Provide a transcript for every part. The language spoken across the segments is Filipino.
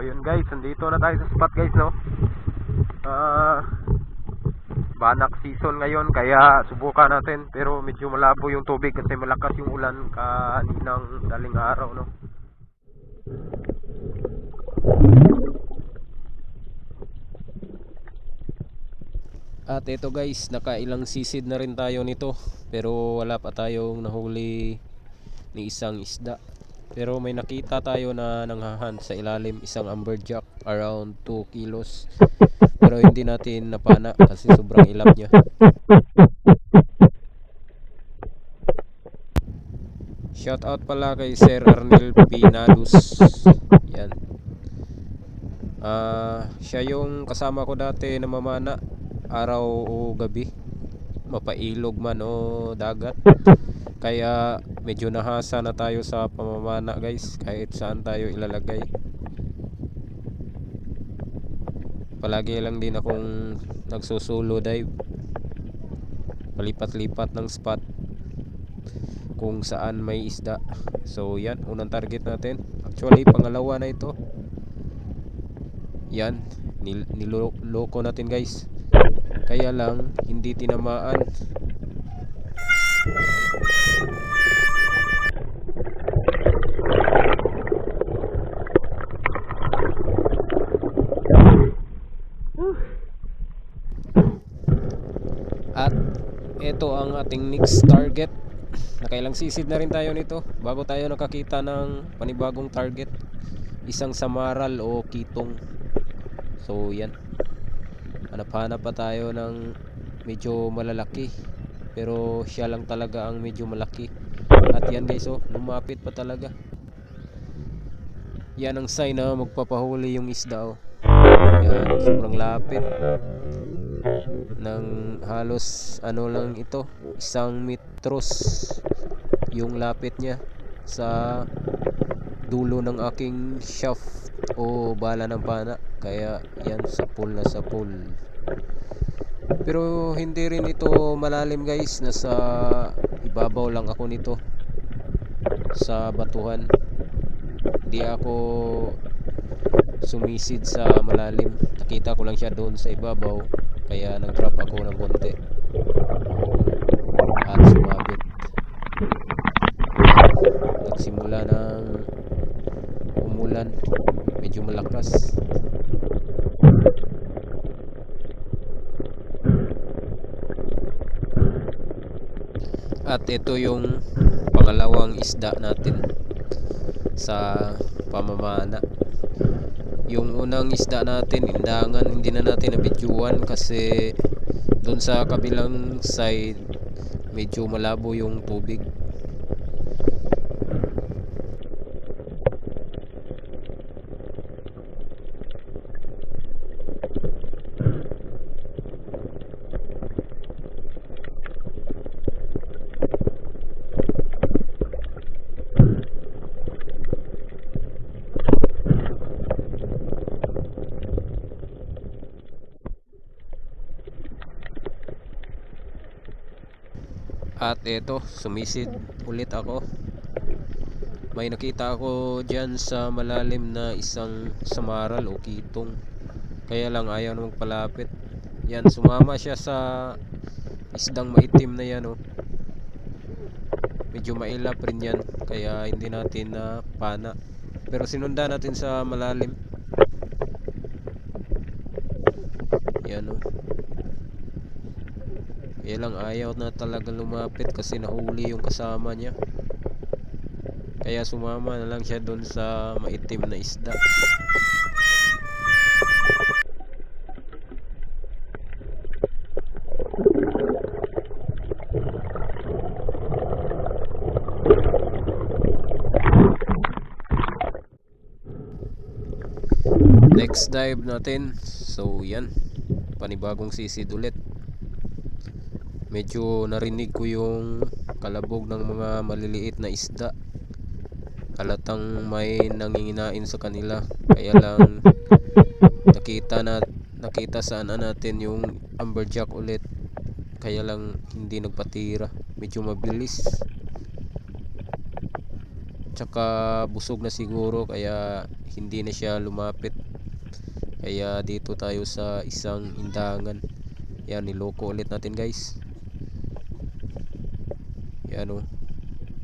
yun guys, nandito na tayo sa spot guys, no? Ah, banak season ngayon, kaya subukan natin. Pero medyo malabo yung tubig kasi malakas yung ulan kaninang daling araw, no? At ito guys, nakailang sisid na rin tayo nito. Pero wala pa tayong nahuli ni isang isda. Pero may nakita tayo na nanghahan sa ilalim isang amberjack around 2 kilos. Pero hindi natin napana kasi sobrang ilap niya. Shout out pala kay Sir Arnel Pinadus. Yan. Ah, siya yung kasama ko dati na mamana araw o gabi. Mapailog man o dagat. Kaya medyo nahasa na tayo sa pamamana guys kahit saan tayo ilalagay. Palagi lang din akong nagsusulo dive. Palipat-lipat ng spot kung saan may isda. So yan, unang target natin. Actually, pangalawa na ito. Yan, nil niloko natin guys. Kaya lang, hindi tinamaan. Ito ang ating next target. Nakailang sisid na rin tayo nito bago tayo nakakita ng panibagong target. Isang samaral o kitong. So yan. Hanap-hanap pa tayo ng medyo malalaki. Pero siya lang talaga ang medyo malaki. At yan guys oh, lumapit pa talaga. Yan ang sign na magpapahuli yung isda oh. Yan, sobrang lapit ng halos ano lang ito isang metros yung lapit niya sa dulo ng aking shaft o bala ng pana. Kaya yan sa pool na sa pool. Pero hindi rin ito malalim guys. Nasa ibabaw lang ako nito sa batuhan. Di ako sumisid sa malalim. Nakita ko lang siya doon sa ibabaw kaya nag drop ako ng konti. At sumabit. Nagsimula ng umulan. Medyo malakas. At ito yung pangalawang isda natin sa pamamana yung unang isda natin indangan hindi na natin nabidyuan kasi dun sa kabilang side medyo malabo yung tubig At eto, sumisid ulit ako. May nakita ako dyan sa malalim na isang samaral o kitong. Kaya lang ayaw na magpalapit. Yan, sumama siya sa isdang maitim na yan oh. Medyo mailap rin yan. Kaya hindi natin na pana. Pero sinundan natin sa malalim. Yan oh. Kaya lang ayaw na talaga lumapit kasi nahuli yung kasama niya. Kaya sumama na lang siya doon sa maitim na isda. Next dive natin. So yan. Panibagong sisid ulit medyo narinig ko yung kalabog ng mga maliliit na isda. Halatang may nanginginain sa kanila. Kaya lang nakita na nakita sana natin yung amberjack ulit. Kaya lang hindi nagpatira. Medyo mabilis. Tsaka busog na siguro kaya hindi na siya lumapit. Kaya dito tayo sa isang indangan yan niloko ulit natin guys yan o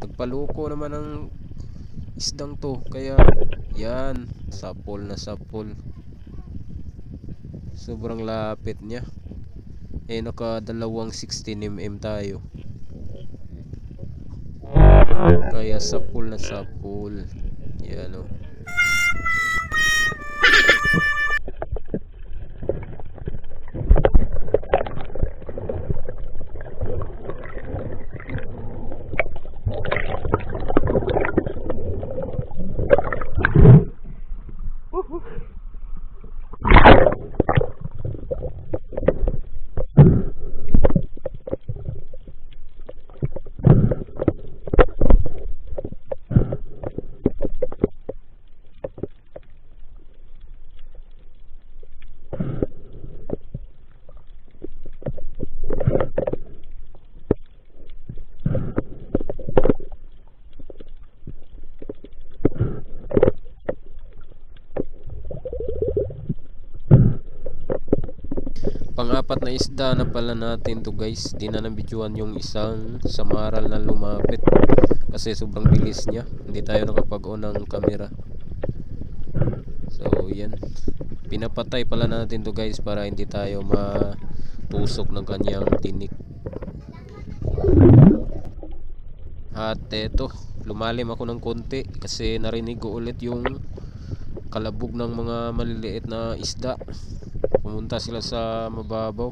nagpaloko naman ang isdang to. Kaya yan sapol na sapol. Sobrang lapit niya. Eh naka dalawang 16mm tayo. Kaya sapul na sapul yan o Pang-apat na isda na pala natin to guys. Di na nabidyoan yung isang samaral na lumapit. Kasi sobrang bilis niya. Hindi tayo nakapag-on ng camera. So yan. Pinapatay pala natin to guys para hindi tayo matusok ng kanyang tinik. At eto, lumalim ako ng konti kasi narinig ko ulit yung kalabog ng mga maliliit na isda pumunta sila sa mababaw.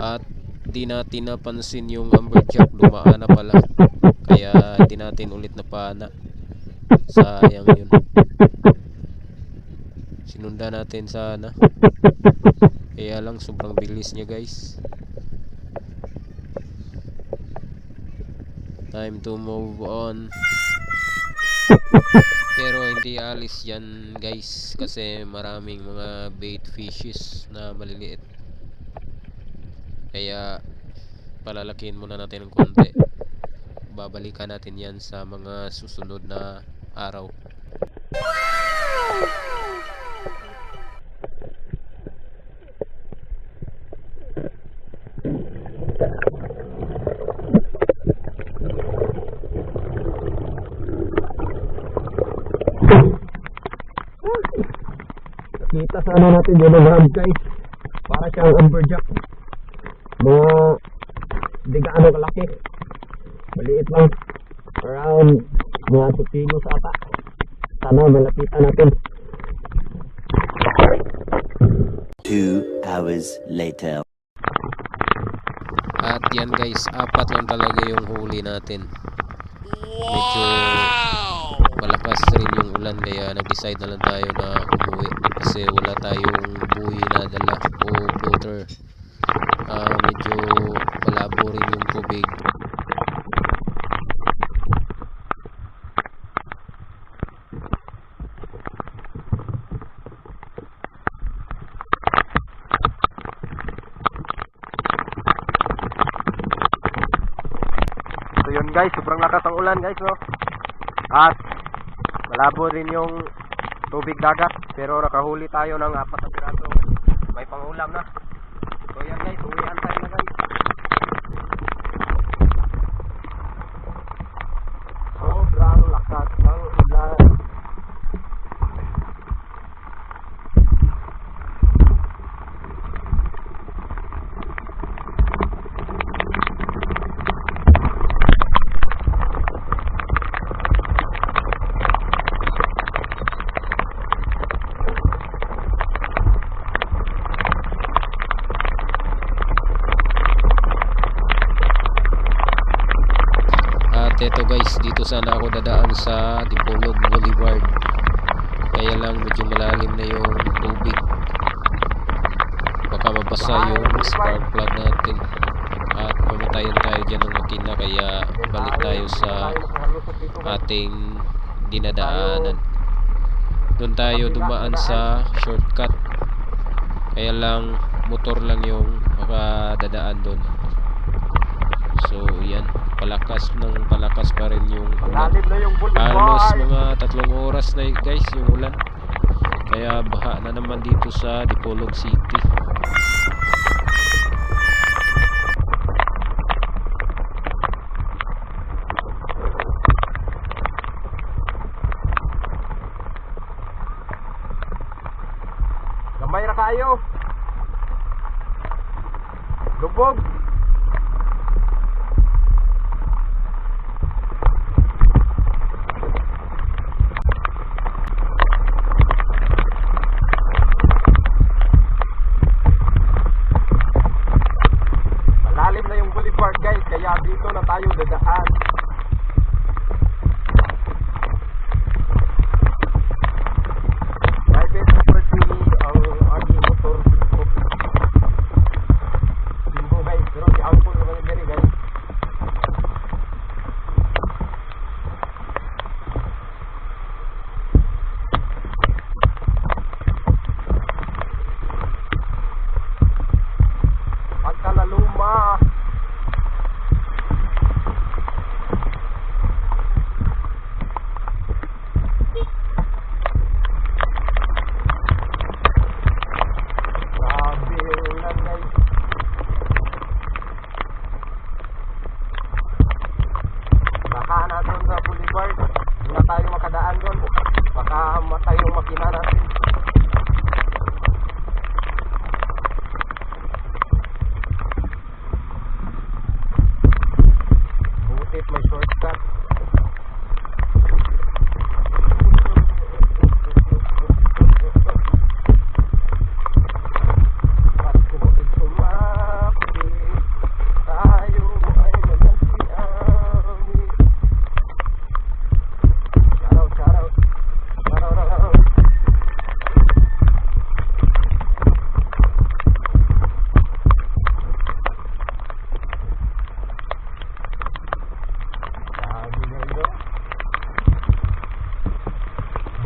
At di natin napansin yung amberjack lumaan na pala. Kaya di natin ulit napana sayang yun. Sinunda natin sana. Kaya lang sobrang bilis niya guys. Time to move on pero hindi alis yan guys kasi maraming mga bait fishes na maliliit. Kaya palalakihin muna natin ng konti. Babalikan natin yan sa mga susunod na araw. Kita sa ano natin ang rab guys. Para siyang amberjack. Mga hindi gaano kalaki. Maliit lang. Around mga 2 kilos ata. Sana malapitan natin. Two hours later. At yan guys, apat lang talaga yung huli natin. Medyo malakas rin yung ulan kaya nag-decide na lang tayo na umuwi kasi wala tayong buhay na dala o floater. Ah, medyo malabo rin yung tubig. So yun guys, sobrang lakas ang ulan guys no. At malabo rin yung tubig dagat pero nakahuli tayo ng apat na piraso. May pangulam na. So yan guys, uwian tayo na guys. Sobrang lakas ng ulan. Eto guys, dito sana ako dadaan sa Dipolog Boulevard. Kaya lang medyo malalim na yung tubig. Baka mabasa yung spark plug natin. At mamatayan tayo dyan ng makina kaya balik tayo sa ating dinadaanan. Doon tayo dumaan sa shortcut. Kaya lang motor lang yung makadadaan doon. Ayan, palakas ng palakas pa rin yung ulan. Almost mga tatlong oras na guys yung ulan. Kaya baha na naman dito sa Dipolog City. Gamay na kayo. Lubog.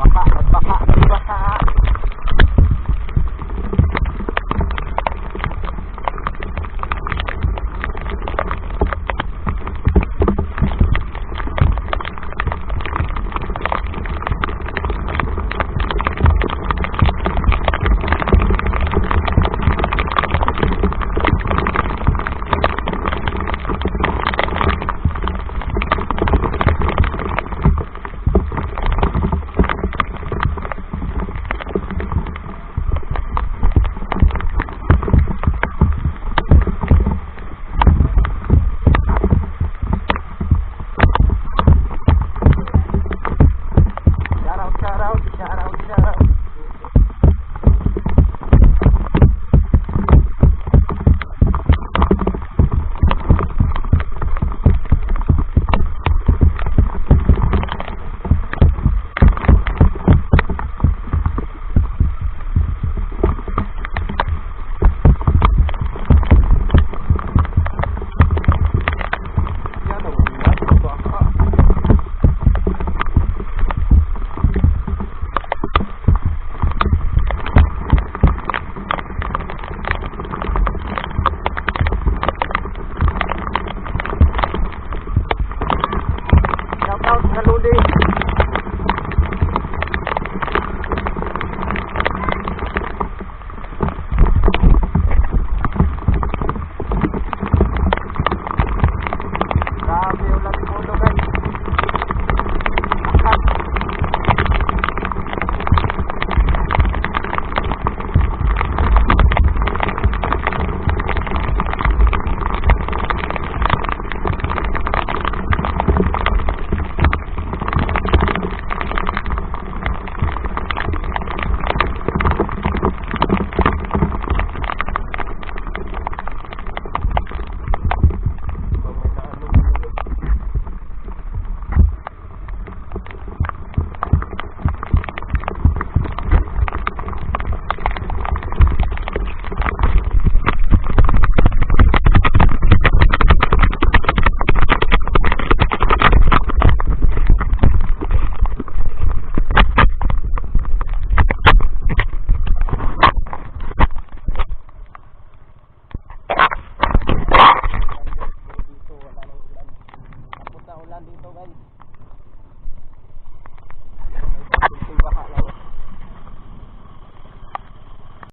baka, baka, baka.